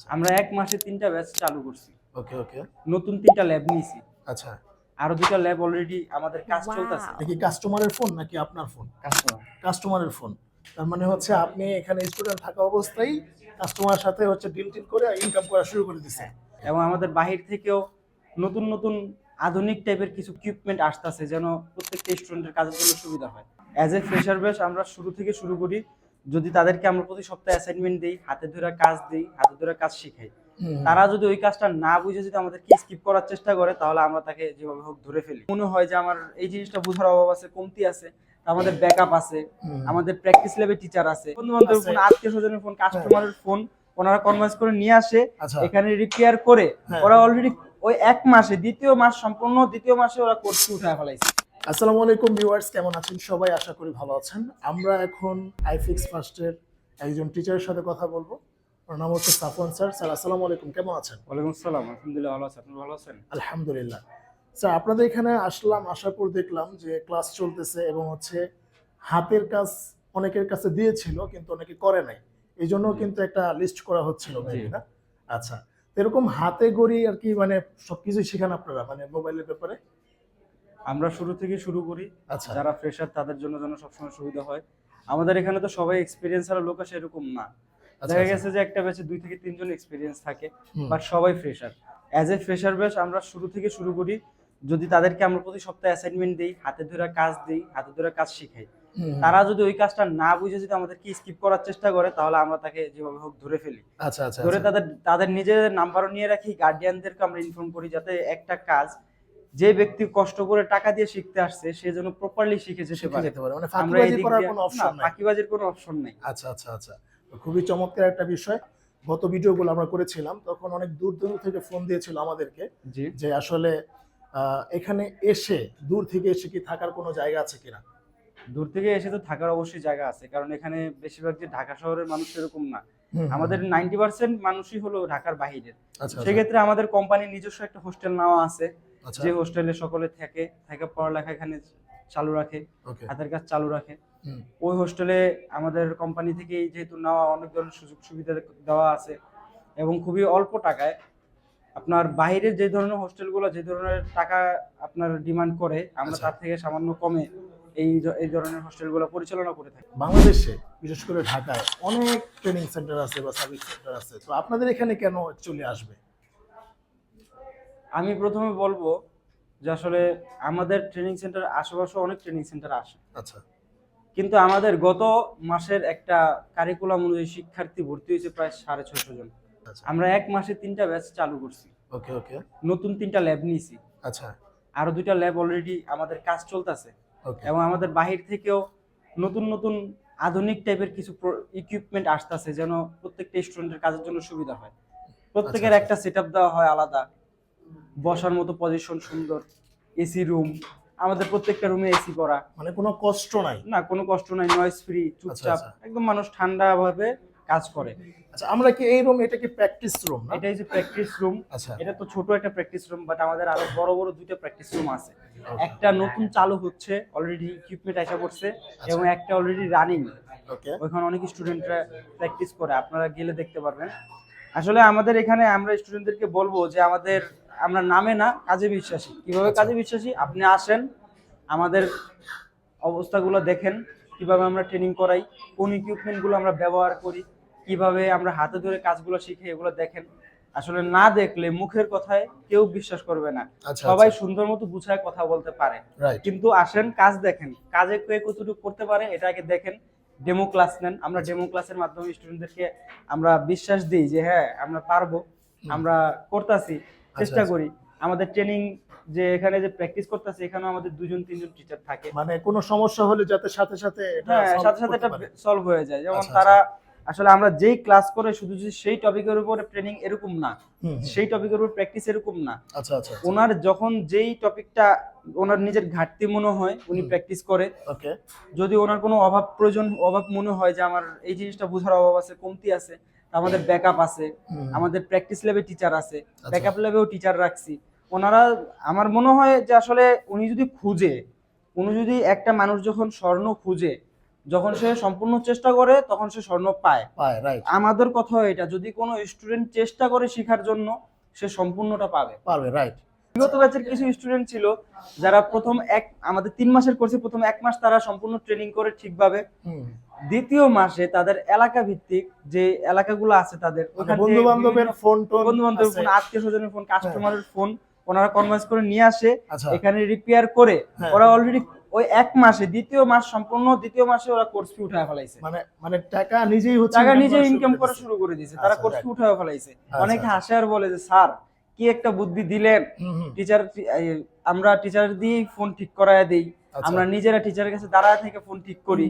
আচ্ছা। আমরা এক মাসে তিনটা ব্যাচ চালু করছি। ওকে ওকে। নতুন তিনটা ল্যাব নিয়েছি। আচ্ছা। আরও দুটা ল্যাব অলরেডি আমাদের কাজ চলতেছে। এটা কি কাস্টমারের ফোন নাকি আপনার ফোন কাস্টমার কাস্টমারের ফোন তার মানে হচ্ছে আপনি এখানে স্টুডেন্ট থাকা অবস্থায় কাস্টমারের সাথে হচ্ছে ডিল টিল করে ইনকাম করা শুরু করে দিছে। এবং আমাদের বাহির থেকেও নতুন নতুন আধুনিক টাইপের কিছু ইকুইপমেন্ট আসতেছে যেন প্রত্যেকটা স্টুডেন্টের কাজের জন্য সুবিধা হয়। অ্যাজ এ ফ্রেশার ব্যাচ আমরা শুরু থেকে শুরু করি। যদি তাদেরকে আমরা প্রতি সপ্তাহে অ্যাসাইনমেন্ট দিই হাতে ধরে কাজ দিই হাতে ধরে কাজ শিখাই তারা যদি ওই কাজটা না বুঝে যদি আমাদেরকে স্কিপ করার চেষ্টা করে তাহলে আমরা তাকে যেভাবে হোক ধরে ফেলি। মনে হয় যে আমার এই জিনিসটা বোঝার অভাব আছে কমতি আছে আমাদের ব্যাকআপ আছে আমাদের প্র্যাকটিস ল্যাবে টিচার আছে বন্ধু বান্ধবের। ফোন আত্মীয় স্বজনের ফোন কাস্টমারের ফোন ওনারা কনভার্স করে নিয়ে আসে আচ্ছা। এখানে রিপেয়ার করে হ্যাঁ। ওরা অলরেডি ওই এক মাসে দ্বিতীয় মাস সম্পূর্ণ দ্বিতীয় মাসে ওরা কোর্স উঠায় ফেলাইছে। আসসালামু আলাইকুম ভিউয়ার্স কেমন আছেন? সবাই আশা করি ভালো আছেন। আমরা এখন আইফিক্স ফার্স্টের একজন টিচারের সাথে কথা বলব। ওর নাম হচ্ছে সাফওয়ান স্যার। স্যার আসসালামু আলাইকুম কেমন আছেন? ওয়ালাইকুম আসসালাম আলহামদুলিল্লাহ ভালো আছেন আপনি ভালো আছেন? আলহামদুলিল্লাহ। স্যার আপনাদের এখানে আসলাম আসার পর দেখলাম যে ক্লাস চলতেছে এবং হচ্ছে হাতের কাজ অনেকের কাছে দিয়েছিল কিন্তু অনেকে করে নাই। এই জন্য কিন্তু একটা লিস্ট করা হচ্ছিল। না? আচ্ছা এরকম হাতে গড়ি আর কি মানে সবকিছু শেখান আপনারা মানে মোবাইলের ব্যাপারে? আমরা শুরু থেকে শুরু করি। আচ্ছা। যারা ফ্রেশার তাদের জন্য যেন সবসময় সুবিধা হয়। আমাদের এখানে তো সবাই এক্সপিরিয়েন্স আর লোক আসে এরকম না। আচ্ছা, দেখা আচ্ছা। গেছে যে একটা ব্যাচে দুই থেকে তিনজন এক্সপিরিয়েন্স থাকে। বাট সবাই fresher as a fresher batch আমরা শুরু থেকে শুরু করি যদি তাদেরকে আমরা প্রতি সপ্তাহে অ্যাসাইনমেন্ট দিই হাতে ধরে কাজ দিই হাতে ধরে কাজ শিখাই। তারা যদি ওই কাজটা না বুঝে যদি আমাদেরকে স্কিপ করার চেষ্টা করে তাহলে আমরা তাকে যেভাবে হোক ধরে ফেলি। আচ্ছা আচ্ছা ধরে। তাদের তাদের নিজেদের নাম্বারও নিয়ে রাখি গার্ডিয়ানদেরকে আমরা ইনফর্ম করি যাতে একটা কাজ যে ব্যক্তি কষ্ট করে টাকা দিয়ে শিখতে আসছে সে যেন প্রপারলি শিখে যেতে পারে। মানে ফাঁকিবাজি করার কোনো অপশন নাই। ফাঁকিবাজির কোনো অপশন নাই। আচ্ছা আচ্ছা আচ্ছা। তো খুবই চমৎকার একটা বিষয়। গত ভিডিওগুলো আমরা করেছিলাম তখন অনেক দূর দূর থেকে ফোন দিয়েছিল আমাদেরকে যে আসলে আহ, এখানে এসে দূর থেকে এসে কি থাকার কোনো জায়গা আছে কিনা? দূর থেকে এসে তো থাকার অবশ্যই জায়গা আছে। কারণ এখানে বেশিরভাগ যে ঢাকা শহরের মানুষ এরকম না। আমাদের নাইনটি পার্সেন্ট মানুষই হলো ঢাকার বাহিরের। আচ্ছা আচ্ছা, সেক্ষেত্রে আমাদের কোম্পানির নিজস্ব একটা হোস্টেল নেওয়া আছে। আচ্ছা। যে হোস্টেলে সকলে থাকে থাকে পড়ালেখা এখানে চালু রাখে হাতের কাজ চালু রাখে। ওই হোস্টেলে আমাদের কোম্পানি থেকে যেহেতু নেওয়া অনেক ধরনের সুযোগ সুবিধা দেওয়া আছে এবং খুবই অল্প টাকায় আপনার বাইরের যে ধরনের হোস্টেলগুলো যে ধরনের টাকা আপনার ডিমান্ড করে আমরা। তার থেকে সামান্য কমে এই এই ধরনের হোস্টেলগুলো পরিচালনা করে থাকি। বাংলাদেশে বিশেষ করে ঢাকায় অনেক ট্রেনিং সেন্টার আছে বা সার্ভিস সেন্টার আছে। তো আপনাদের এখানে কেন চলে আসবে? আমি প্রথমে বলব যে আসলে আমাদের ট্রেনিং সেন্টার আশেপাশে অনেক ট্রেনিং সেন্টার আসে আচ্ছা। কিন্তু আমাদের গত মাসের একটা কারিকুলাম অনুযায়ী শিক্ষার্থী ভর্তি হয়েছে প্রায় সাড়ে ছশো জন। আচ্ছা। আমরা এক মাসে তিনটা ব্যাচ চালু করছি। ওকে ওকে নতুন তিনটা ল্যাব নিয়েছি। আচ্ছা। আরও দুইটা ল্যাব অলরেডি আমাদের কাজ চলতেছে। এবং আমাদের বাহির থেকেও নতুন নতুন আধুনিক টাইপের কিছু ইকুইপমেন্ট আসতেছে যেন প্রত্যেকটা স্টুডেন্টের কাজের জন্য সুবিধা হয়। প্রত্যেকের আচ্ছা। একটা সেট দেওয়া হয় আলাদা। বসার মতো পজিশন সুন্দর এসি রুম আমাদের প্রত্যেকটা রুমে এসি করা। মানে কোনো কষ্ট নাই? না কোনো কষ্ট নাই নয়েজ ফ্রি চুপচাপ আচ্ছা। একদম মানুষ ঠান্ডা ভাবে কাজ করে। আচ্ছা আমরা কি এই রুম এটা কি প্র্যাকটিস রুম না? এটাই যে প্র্যাকটিস রুম আচ্ছা। এটা তো ছোট একটা প্র্যাকটিস রুম বাট আমাদের আরও বড় বড় দুইটা প্র্যাকটিস রুম আছে। একটা নতুন চালু হচ্ছে অলরেডি ইকুইপমেন্ট আসা পড়ছে এবং একটা অলরেডি রানিং ওকে ওইখানে অনেক স্টুডেন্টরা প্র্যাকটিস করে আপনারা গেলে দেখতে পারবেন। আসলে আমাদের এখানে আমরা স্টুডেন্টদেরকে বলব যে আমাদের আমরা নামে না কাজে বিশ্বাসী। কীভাবে আচ্ছা। কাজে বিশ্বাসী? আপনি আসেন আমাদের অবস্থাগুলো দেখেন কীভাবে আমরা ট্রেনিং করাই কোন ইকুইপমেন্টগুলো আমরা ব্যবহার করি কীভাবে আমরা হাতে ধরে কাজগুলো শিখে এগুলো দেখেন। আসলে না দেখলে মুখের কথায় কেউ বিশ্বাস করবে না। আচ্ছা সবাই সুন্দর মতো গুছায় কথা বলতে পারে। কিন্তু আসেন কাজ দেখেন। কাজে কে কতটুকু করতে পারে এটাকে দেখেন। ডেমো ক্লাস নেন। আমরা ডেমো ক্লাসের মাধ্যমে স্টুডেন্টদেরকে আমরা বিশ্বাস দিই যে হ্যাঁ আমরা পারব। আমরা করতেছি চেষ্টা আচ্ছা। করি। আমাদের ট্রেনিং যে এখানে যে প্র্যাকটিস করতেছি এখানে আমাদের দুজন তিনজন টিচার থাকে। মানে কোনো সমস্যা হলে যাতে সাথে সাথে হ্যাঁ সাথে সাথে এটা সলভ হয়ে যায়। যেমন আচ্ছা, তারা আসলে আমরা যেই ক্লাস করে শুধু যে সেই টপিকের উপর ট্রেনিং এরকম না। সেই টপিকের উপর প্র্যাকটিস এরকম না আচ্ছা আচ্ছা ওনার যখন যেই টপিকটা ওনার নিজের ঘাটতি মনে হয় উনি প্র্যাকটিস করে। ওকে। যদি ওনার কোনো অভাব প্রয়োজন অভাব মনে হয় যে আমার এই জিনিসটা বোঝার অভাব আছে কমতি আছে আমাদের ব্যাকআপ আছে আমাদের প্র্যাকটিস ল্যাবে টিচার আছে ব্যাকআপ ল্যাবেও টিচার রাখছি। ওনারা আমার মনে হয় যে আসলে উনি যদি খুঁজে উনি যদি একটা মানুষ যখন স্বর্ণ খুঁজে যখন সে সম্পূর্ণ চেষ্টা করে তখন সে স্বর্ণ পায়। পায় রাইট আমাদের কথা এটা যদি কোনো স্টুডেন্ট চেষ্টা করে শেখার জন্য সে সম্পূর্ণটা পাবে। পারবে রাইট বিগত ব্যাচের কিছু স্টুডেন্ট ছিল যারা প্রথম এক আমাদের তিন মাসের কোর্সে প্রথম এক মাস তারা সম্পূর্ণ ট্রেনিং করে ঠিকভাবে। দ্বিতীয় মাসে তাদের এলাকা ভিত্তিক যে এলাকাগুলো আছে তাদের বন্ধু বান্ধবের ফোন টোন বন্ধু বান্ধবের। ফোন আত্মীয় স্বজনের ফোন কাস্টমারের ফোন ওনারা কনভার্স করে নিয়ে আসে। আচ্ছা। এখানে রিপেয়ার করে হ্যাঁ। ওরা অলরেডি ওই এক মাসে দ্বিতীয় মাস সম্পূর্ণ দ্বিতীয় মাসে ওরা কোর্স ফি উঠায় ফেলাইছে। মানে মানে টাকা নিজেই হচ্ছে টাকা income নিজে ইনকাম করা শুরু করে দিয়েছে তারা আচ্ছা, কোর্স ফি উঠায় ফেলাইছে। আচ্ছা, অনেকে আচ্ছা। হাসে আর বলে যে স্যার কি একটা বুদ্ধি দিলেন। টিচার আমরা টিচার দিয়ে ফোন ঠিক করায় দেই। আচ্ছা। আমরা নিজেরা টিচারের কাছে দাঁড়ায় থেকে ফোন ঠিক করি।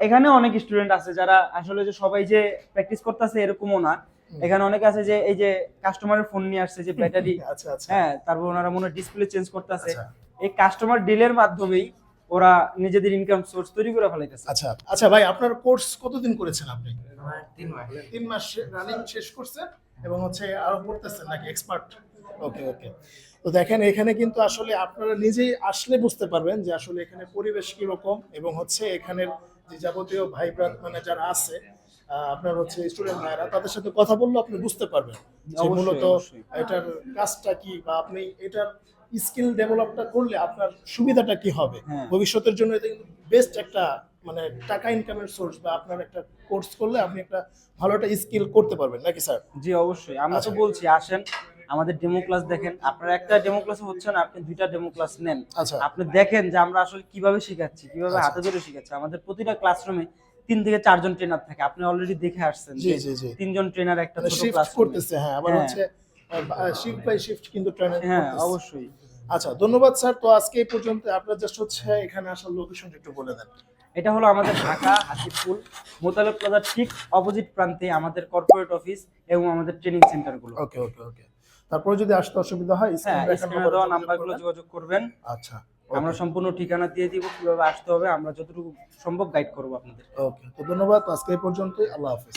এখানে অনেক স্টুডেন্ট আছে যারা আসলে যে সবাই যে প্র্যাকটিস করতেছে এরকমও না। এখানে অনেক আছে যে এই যে কাস্টমারের ফোন নিয়ে আসছে যে ব্যাটারি আচ্ছা আচ্ছা। হ্যাঁ তারপর ওনারা মনে ডিসপ্লে চেঞ্জ করতেছে। আচ্ছা। এই কাস্টমার ডিলের মাধ্যমেই ওরা নিজেদের ইনকাম সোর্স তৈরি করে ফেলাইতেছে। আচ্ছা আচ্ছা ভাই আপনার কোর্স কতদিন করেছেন আপনি? তিন মাস। তিন মাস রানিং শেষ করছেন এবং হচ্ছে আরও পড়তেছেন নাকি এক্সপার্ট ওকে ওকে তো দেখেন এখানে কিন্তু আসলে আপনারা নিজেই আসলে বুঝতে পারবেন যে আসলে এখানে পরিবেশ কীরকম এবং হচ্ছে এখানের যে যাবতীয় ভাই ব্রাত মানে যারা আছে আপনার হচ্ছে স্টুডেন্ট ভাইরা তাদের সাথে কথা বললে আপনি বুঝতে পারবেন যে মূলত এটার কাজটা কি বা আপনি এটার স্কিল ডেভেলপটা করলে আপনার সুবিধাটা কি হবে? হ্যাঁ। ভবিষ্যতের জন্য এটা কিন্তু বেস্ট একটা মানে টাকা ইনকামের সোর্স বা আপনার একটা কোর্স করলে আপনি একটা ভালো একটা স্কিল করতে পারবেন নাকি স্যার জি অবশ্যই। আমরা তো আচ্ছা। বলছি আসেন আমাদের ডেমো ক্লাস দেখেন। আপনারা একটা ডেমো ক্লাস হচ্ছে না আপনি দুইটা ডেমো ক্লাস নেন। আচ্ছা। আপনি দেখেন যে আমরা আসলে কীভাবে শেখাচ্ছি কীভাবে আচ্ছা। হাতে ধরে শেখাচ্ছি। আমাদের প্রতিটা ক্লাসরুমে তিন থেকে চারজন ট্রেনার থাকে। আপনি অলরেডি দেখে আসছেন জি জি জি। তিনজন ট্রেনার একটা ছোট ক্লাস করতেছে হ্যাঁ। আবার হ্যাঁ। হচ্ছে শিফট বাই শিফট কিন্তু ট্রেনিং হ্যাঁ অবশ্যই। আচ্ছা ধন্যবাদ স্যার। তো আজকে এই পর্যন্ত আপনার জাস্ট হচ্ছে এখানে আসার লোকেশন একটু বলে দেন। এটা হলো আমাদের ঢাকা হাসিপুর মোতালেব প্লাজার ঠিক অপোজিট প্রান্তে আমাদের কর্পোরেট অফিস এবং আমাদের ট্রেনিং সেন্টারগুলো ওকে ওকে ওকে তারপরে যদি আসতে অসুবিধা হয় হ্যাঁ স্ক্রিনে নম্বরে দেওয়া নাম্বারগুলো। যোগাযোগ করবেন। আচ্ছা আমরা সম্পূর্ণ ঠিকানা দিয়ে দিব কীভাবে আসতে হবে আমরা যতটুকু সম্ভব গাইড করব আপনাদের। ওকে তো ধন্যবাদ। আজকে এই পর্যন্তই। আল্লাহ হাফিজ।